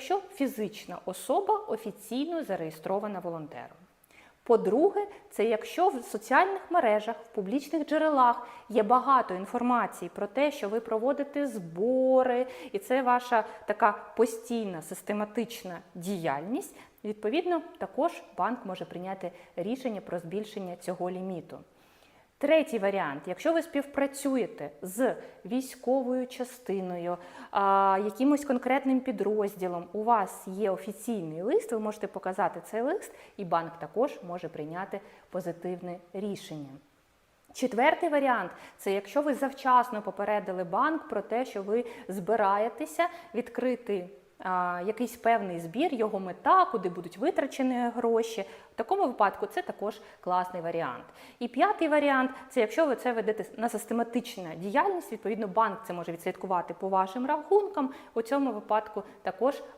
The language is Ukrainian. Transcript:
якщо фізична особа офіційно зареєстрована волонтером. По-друге, це якщо в соціальних мережах, в публічних джерелах є багато інформації про те, що ви проводите збори, і це ваша така постійна систематична діяльність. Відповідно, також банк може прийняти рішення про збільшення цього ліміту. Третій варіант: якщо ви співпрацюєте з військовою частиною, а, якимось конкретним підрозділом, у вас є офіційний лист, ви можете показати цей лист, і банк також може прийняти позитивне рішення. Четвертий варіант це якщо ви завчасно попередили банк про те, що ви збираєтеся відкрити якийсь певний збір, його мета, куди будуть витрачені гроші. В такому випадку це також класний варіант. І п'ятий варіант це якщо ви це ведете на систематичну діяльність, відповідно, банк це може відслідкувати по вашим рахункам. У цьому випадку також